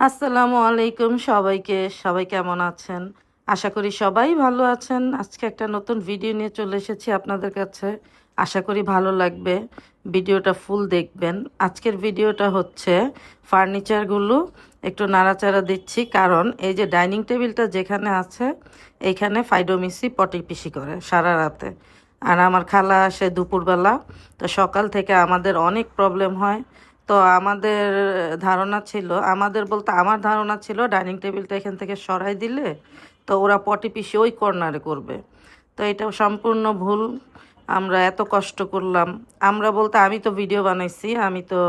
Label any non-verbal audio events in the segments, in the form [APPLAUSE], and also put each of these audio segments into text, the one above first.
আসসালামু আলাইকুম সবাইকে। সবাই কেমন আছেন? আশা করি সবাই ভালো আছেন। আজকে একটা নতুন ভিডিও নিয়ে চলে এসেছি আপনাদের কাছে। আশা করি ভালো লাগবে। ভিডিওটা ফুল দেখবেন। আজকের ভিডিওটা হচ্ছে ফার্নিচারগুলো একটু নাড়াচাড়া দিচ্ছি। কারণ এই যে ডাইনিং টেবিলটা যেখানে আছে এইখানে ফাইডোমিসি পটি পিসি করে সারা রাতে। আর আমার খালা আসে দুপুরবেলা। তো সকাল থেকে আমাদের অনেক প্রবলেম হয়। তো আমাদের ধারণা ছিল, আমাদের বলতে আমার ধারণা ছিল ডাইনিং টেবিলটা এখান থেকে সরাই দিলে তো ওরা পটি পিসি ওই কর্নারে করবে। তো এটা সম্পূর্ণ ভুল, আমরা এত কষ্ট করলাম। আমরা বলতে আমি তো ভিডিও বানাইছি, আমি তো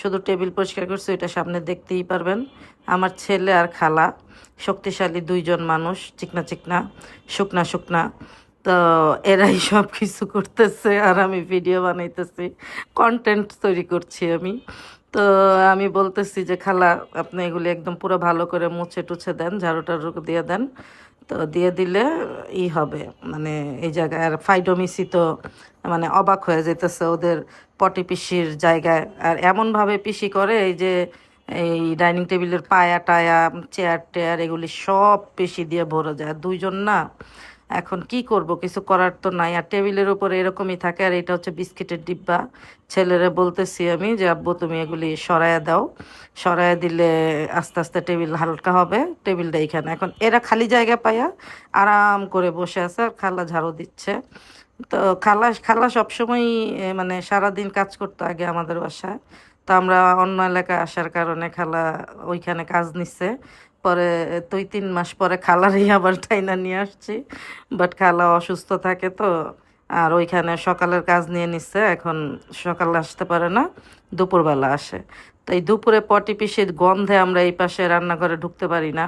শুধু টেবিল পরিষ্কার করছি, এটা সামনে দেখতেই পারবেন। আমার ছেলে আর খালা, শক্তিশালী দুইজন মানুষ, চিকনা চিকনা, শুকনা শুকনা। তো এরাই সব কিছু করতেছে আর আমি ভিডিও বানাইতেছি কন্টেন্ট তৈরি করছি আমি। তো আমি বলতেছি যে, খালা, আপনি এগুলি একদম পুরো ভালো করে মুছে টুছে দেন ঝাড়ু টাড়ু দিয়ে দেন। তো দিয়ে দিলে ই হবে। মানে এই জায়গায় আর ফাইডোমিসি তো মানে অবাক হয়ে যেতেছে ওদের পটি পিসির জায়গায়। আর এমনভাবে পিসি করে, এই যে এই ডাইনিং টেবিলের পায়া টায়া চেয়ার টেয়ার এগুলি সব পেশি দিয়ে ভরে যায়। দুইজন না এখন কি করব? কিছু করার তো নাই। আর টেবিলের উপরে এরকমই থাকে। আর এটা হচ্ছে বিস্কিটের ডিব্বা। ছেলেরা বলতেছি আমি যে আব্বু তুমি এগুলি সরাইয়া দাও। সরাইয়া দিলে আস্তে আস্তে টেবিল হালকা হবে। টেবিলটা এখানে এখন এরা খালি জায়গা পায়া আরাম করে বসে আছে আর খালা ঝাড়ু দিচ্ছে। তো খালা খালা সবসময় এ, মানে সারাদিন কাজ করতো আগে আমাদের বাসায়। তো আমরা অন্য এলাকায় আসার কারণে খালা ওইখানে কাজ নিচ্ছে। পরে দুই, তিন মাস পরে খালারই আবার টাইনা নিয়ে আসছি। বাট খালা অসুস্থ থাকে তো, আর ওইখানে সকালের কাজ নিয়ে নিচ্ছে এখন সকালে আসতে পারে না, দুপুরবেলা আসে। তো এই দুপুরে পটি পিসির গন্ধে আমরা এই পাশে রান্নাঘরে ঢুকতে পারি না।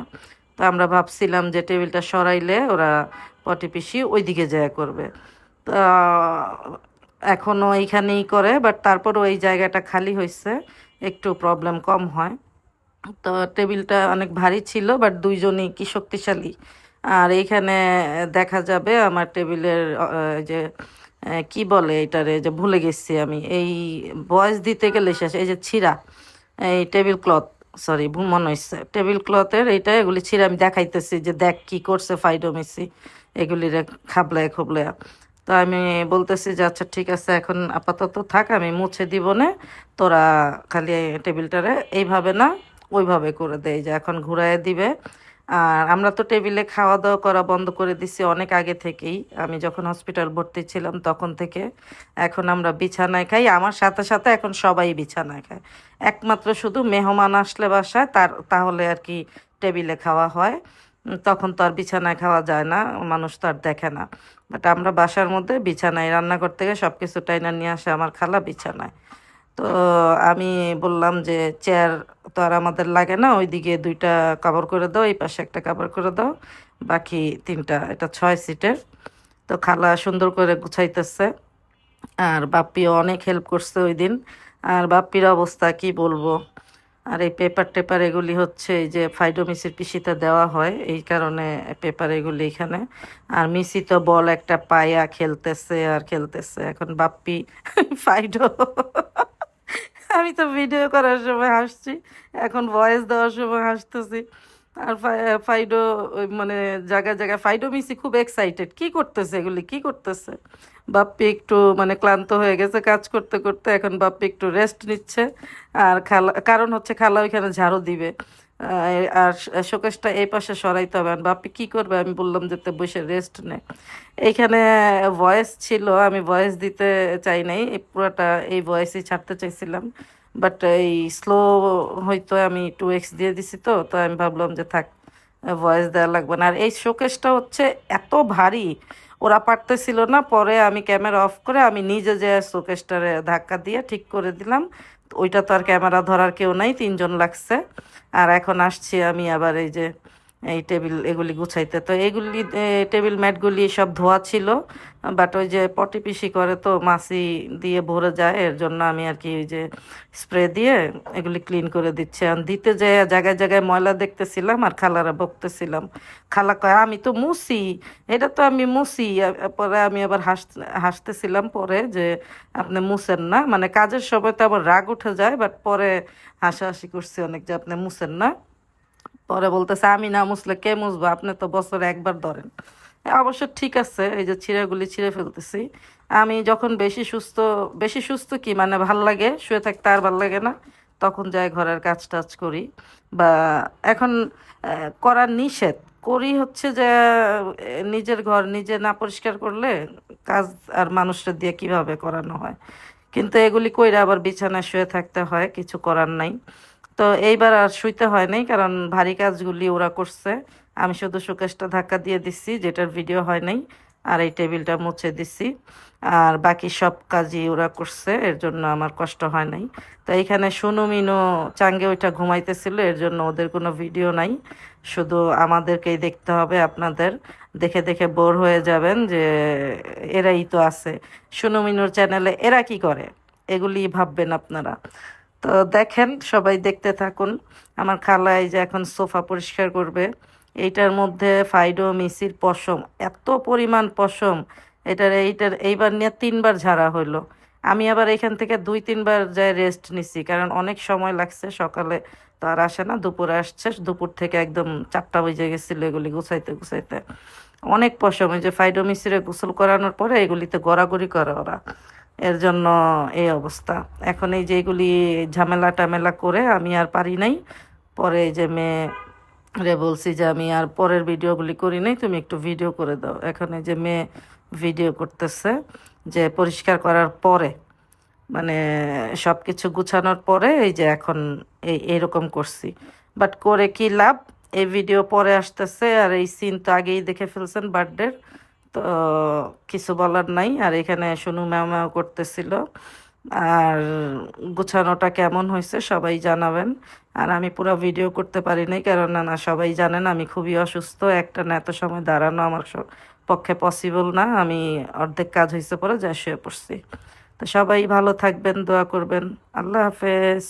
তো আমরা ভাবছিলাম যে টেবিলটা সরাইলে ওরা পটি পিসি ওইদিকে যায় করবে। তা এখনও এইখানেই করে, বাট তারপরও এই জায়গাটা খালি হয়েছে একটু প্রবলেম কম হয়। তো টেবিলটা অনেক ভারী ছিল বাট দুইজনই কি শক্তিশালী। আর এইখানে দেখা যাবে আমার টেবিলের যে কি বলে এটারে, যে ভুলে গেছি আমি। এই বয়স দিতে গেলে শেষ, এই যে ছিঁড়া, এই টেবিল ক্লথ, সরি মনে হচ্ছে টেবিল ক্লথের এইটা, এগুলি ছিঁড়ে আমি দেখাইতেছি যে দেখ কি করছে ফাইডোমেসি এগুলি রে খাবলায় খুবলায়। তো আমি বলতেছি যে আচ্ছা ঠিক আছে, এখন আপাতত থাক, আমি মুছে দিব না, তোরা খালি টেবিলটারে, এইভাবে না ওইভাবে করে দেয় যে এখন ঘুরায় দিবে। আর আমরা তো টেবিলে খাওয়া দাওয়া করা বন্ধ করে দিছি অনেক আগে থেকেই। আমি যখন হসপিটাল ভর্তি ছিলাম তখন থেকে এখন আমরা বিছানায় খাই। আমার সাথে সাথে এখন সবাই বিছানায় খায়। একমাত্র শুধু মেহমান আসলে বাসায়, তার, তাহলে আর কি টেবিলে খাওয়া হয়। তখন তো আর বিছানায় খাওয়া যায় না, মানুষ তো আর দেখে না। বাট আমরা বাসার মধ্যে বিছানায় রান্নাঘর থেকে সব কিছু টাইনা নিয়ে আসে আমার খালা বিছানায়। তো আমি বললাম যে, চেয়ার তো আর আমাদের লাগে না, ওইদিকে দুইটা কাভার করে দাও, এই পাশে একটা কাভার করে দাও, বাকি তিনটা, এটা ছয় সিটের তো খালা সুন্দর করে গুছাইতেছে। আর বাপ্পিও অনেক হেল্প করছে ওই দিন। আর বাপ্পির অবস্থা কি বলব? আর এই পেপার টেপার এগুলি হচ্ছে এই যে ফাইডো মিসির পিসিতে দেওয়া হয়, এই কারণে পেপার এগুলি এখানে। আর মিসি তো বল একটা পায়া খেলতেছে আর খেলতেছে। এখন বাপ্পি [LAUGHS] ফাইডো আমি তো ভিডিও করার সময় হাসছি। এখন ভয়েস দেওয়ার সময় হাসতেছি। আর ফাই- ফাইডো মানে জায়গায় জায়গায় ফাইডো মিসি খুব এক্সাইটেড কি করতেছে এগুলি? কি করতেছে? বাপ্পি একটু মানে ক্লান্ত হয়ে গেছে কাজ করতে করতে। এখন বাপ্পি একটু রেস্ট নিচ্ছে। আর খালা, কারণ হচ্ছে খালা ওইখানে ঝাড়ু দিবে। আর শোকেশটা এই পাশে সরাইতে হবে। আর বাপ্পি কি করবে? আমি বললাম যে তে বসে রেস্ট নে। এইখানে ভয়েস ছিল, আমি ভয়েস দিতে চাই নাই। পুরোটা এই ভয়েসই ছাড়তে চাইছিলাম। বাট এই স্লো হয়তো আমি টু এক্স দিয়ে দিছি তো তো আমি ভাবলাম যে থাক ভয়েস দেওয়া লাগবে না। আর এই শোকেসটা হচ্ছে এত ভারী, ওরা পারতেছিল না। পরে আমি ক্যামেরা অফ করে আমি নিজে যে শোকেসটারে ধাক্কা দিয়ে ঠিক করে দিলাম। ওইটা তো আর ক্যামেরা ধরার কেউ নাই, তিনজন লাগছে। আর এখন আসছি আমি আবার এই যে এই টেবিল এগুলি গুছাইতে। তো এগুলি টেবিল ম্যাটগুলি সব ধোয়া ছিল, বাট ওই যে পটি পিসি করে তো মাছি দিয়ে ভরে যায়, এর জন্য আমি আর কি ওই যে স্প্রে দিয়ে এগুলি ক্লিন করে দিচ্ছে। আর দিতে যে জায়গায় জায়গায় ময়লা দেখতেছিলাম আর খালারা বকতেছিলাম। খালা কয়, আমি তো মুসি এটা তো আমি মুসি পরে আমি আবার হাস হাসতেছিলাম পরে যে আপনি মুছেন না। মানে কাজের সময় তো আবার রাগ উঠে যায়, বাট পরে হাসাহাসি করছি অনেক যে আপনি মুছেন না। পরে বলতেছে, আমি না মুছলে কে মুছবো আপনি তো বছরে একবার ধরেন। অবশ্য ঠিক আছে, এই যে ছিঁড়েগুলি ছিঁড়ে ফেলতেছি। আমি যখন বেশি সুস্থ বেশি সুস্থ কি? মানে ভালো লাগে, শুয়ে থাকতে আর ভালো লাগে না, তখন যাই ঘরের কাজ টাজ করি। বা এখন করার নিষেধ করি হচ্ছে যে নিজের ঘর নিজে না পরিষ্কার করলে কাজ আর মানুষটা দিয়ে কীভাবে করানো হয়? কিন্তু এগুলি কইরা আবার বিছানায় শুয়ে থাকতে হয়, কিছু করার নাই। তো এইবার আর শুইতে হয় নাই, কারণ ভারী কাজগুলি ওরা করছে। আমি শুধু শোকেসটা ধাক্কা দিয়ে দিচ্ছি, যেটার ভিডিও হয় নাই, আর এই টেবিলটা মুছে দিচ্ছি। আর বাকি সব কাজই ওরা করছে, এর জন্য আমার কষ্ট হয় নাই। তো এইখানে সুনু মিনু চাঙ্গে ওইটা ঘুমাইতেছিল, এর জন্য ওদের কোনো ভিডিও নাই। শুধু আমাদেরকেই দেখতে হবে আপনাদের। দেখে দেখে বোর হয়ে যাবেন যে এরাই তো আছে। সুনু মিনুর চ্যানেলে এরা কি করে? এগুলি ভাববেন আপনারা। তো দেখেন, সবাই দেখতে থাকুন। আমার খালা এই যে এখন সোফা পরিষ্কার করবে। এইটার মধ্যে ফাইডো মিসির পশম, এত পরিমাণ পশম। এটার, এইটার, এইবার নিয়ে তিনবার ঝাড়া হইল। আমি আবার এখান থেকে দুই, তিনবার যাই রেস্ট নিছি, কারণ অনেক সময় লাগছে সকালে। তো আর আসে না, দুপুরে আসছে, দুপুর থেকে একদম চারটা বেজে গেছিল এগুলি গুছাইতে গুছাইতে। অনেক পশম, এই যে ফাইডো মিসিরে গোসল করানোর পরে এগুলিতে গড়াগড়ি করে ওরা। এর জন্য এই অবস্থা। এখন এই যে এগুলি ঝামেলা টামেলা করে আমি আর পারি নাই। পরে যে মেয়ে রে বলছি যে আমি আর পরের ভিডিওগুলি করি নাই, তুমি একটু ভিডিও করে দাও। এখন এই যে মেয়ে ভিডিও করতেছে যে পরিষ্কার করার পরে মানে সব কিছু গুছানোর পরে এই যে এখন এই এরকম করছি। বাট করে কি লাভ? এই ভিডিও পরে আসতেছে আর এই সিন তো আগেই দেখে ফেলছেন বার্থডের তো কিছু বলার নাই। আর এখানে শুনু ম্যাও ম্যাও করতেছিল। আর গোছানোটা কেমন হয়েছে সবাই জানাবেন। আর আমি পুরো ভিডিও করতে পারি নাই কারণ না, সবাই জানেন আমি খুবই অসুস্থ। একটা না এত সময় দাঁড়ানো আমার পক্ষে পসিবল না। আমি অর্ধেক কাজ হয়েছে পরে, যা শুয়ে পড়ছি। তো সবাই ভালো থাকবেন, দোয়া করবেন। আল্লাহ হাফেজ।